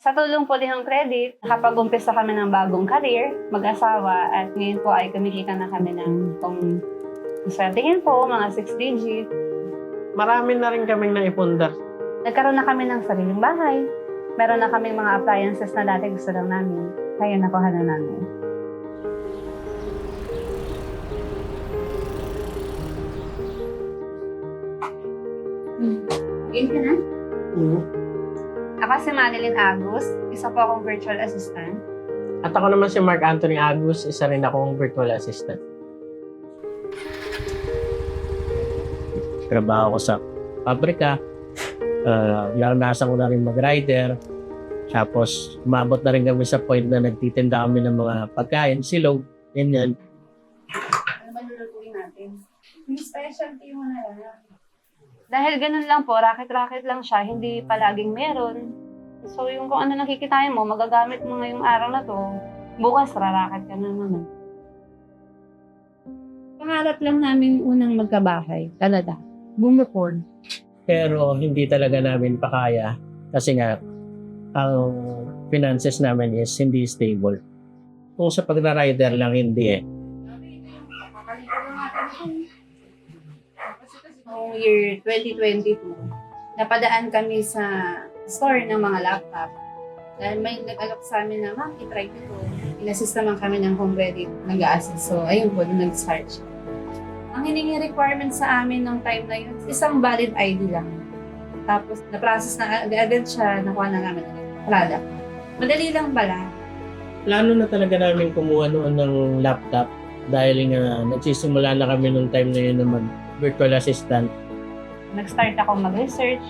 Sa tulong po din ng credit, nakapag-umpisa kami ng bagong career, mag-asawa, at ngayon po ay kumikita na kami ng kung swertihin po, mga 6 digit. Marami na rin kaming naipundar. Nagkaroon na kami ng sariling bahay. Meron na kaming mga appliances na dati gusto lang namin. Kaya nakuha na namin. Game ka na? Ako si Manilyn Agus, isa po akong virtual assistant. At ako naman si Mark Anthony Agus, isa rin akong virtual assistant. Trabaho ko sa pabrika. Uh, naranasan ko na rin mag-rider. Tapos, umabot na rin kami sa point na nagtitinda kami ng mga pagkain, silog, ganyan. Ano ba lulutuin natin? Yung specialty mo na lang. Dahil ganun lang po, racket-racket lang siya, hindi palaging meron. So yung kung ano nakikitain mo, magagamit mo ngayong araw na to, bukas raracket ka na naman. Pangarap lang namin unang magkabahay, talaga. Bumukod. Pero hindi talaga namin pakaya kasi nga ang finances namin is hindi stable. Kung sa pagra-rider lang, hindi eh. Noong year 2022, napadaan kami sa store ng mga laptop. Dahil may nag-alok sa amin na, ma'am, itry ko to. Inassist naman kami ng home credit, nag-assist. So, ayun po, nag-start siya. Ang hiningi requirement sa amin nung time na yun, isang valid ID lang. Tapos, na-process na agad siya, nakuha na namin ang product. Madali lang pala. Plano na talaga namin kumuha noon ng laptop dahil nga nagsisimula na kami nung time na yun na mag virtual assistant. nag-start ako mag-research.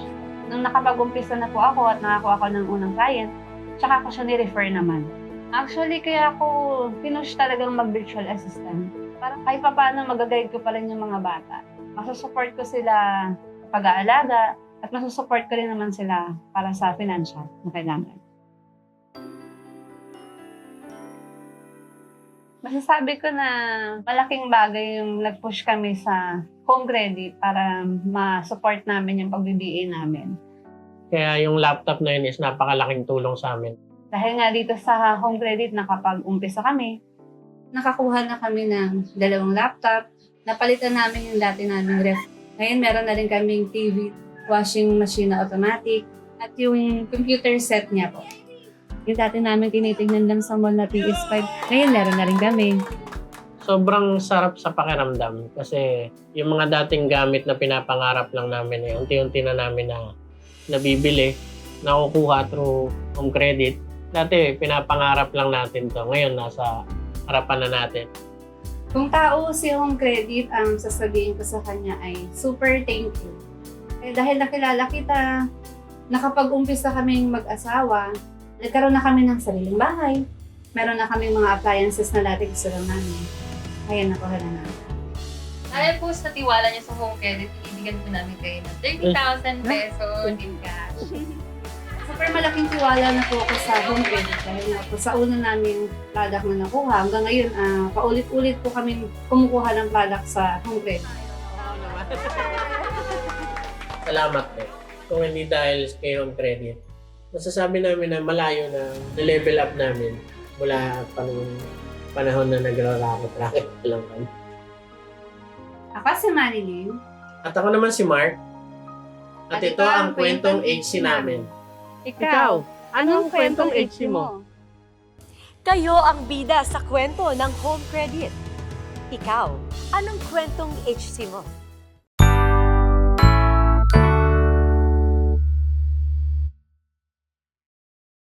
Nung nakapag-umpisa na po ako at nakakuha ako ng unang client, tsaka ako siya ni-refer naman. Actually, kaya ako pinush talagang mag-virtual assistant. Para kahit pa paano mag-guide ko pa rin yung mga bata. Masusupport ko sila pag-aalaga at masusupport ko rin naman sila para sa financial na kailangan. Masasabi ko na malaking bagay yung nag-push kami sa home credit para ma-support namin yung pag-BBA namin. Kaya yung laptop na yun is napakalaking tulong sa amin. Dahil nga dito sa home credit, nakapag-umpisa kami, nakakuha na kami ng dalawang laptop, napalitan namin yung dati naming ref. Ngayon meron na rin kaming TV, washing machine na automatic, at yung computer set niya po. Yung dati namin tinitingnan lang sa mall na PS5, ngayon meron na rin kami. Sobrang sarap sa pakiramdam kasi yung mga dating gamit na pinapangarap lang namin eh, unti-unti na namin na nabibili, nakukuha through home credit. Dati pinapangarap lang natin to. Ngayon nasa harapan na natin. Kung tao si Home Credit, ang sasabihin ko sa kanya ay super thank you. Eh, dahil nakilala kita, nakapag-umpisa kaming mag-asawa, nagkaroon na kami ng sariling bahay, meron na kaming mga appliances na dati gusto lang namin. Kaya nakuha na namin. Dahil po sa tiwala niya sa home credit, ibigyan po namin kayo ng 30,000 pesos in cash. Super malaking tiwala na po ako sa Home Credit dahil nga po sa una namin product na nakuha, hanggang ngayon, ah, paulit-ulit po kami kumukuha ng product sa Home Credit. Salamat eh. Kung hindi dahil kay home credit, masasabi namin na malayo na na-level up namin mula pa nung panahon na nagrarakot-rakot lang kami. Ako si Marilyn. At ako naman si Mark. At, ito ang kwentong HC namin. Ikaw, anong kwentong HC mo? Kayo ang bida sa kwento ng home credit. Ikaw, anong kwentong HC mo?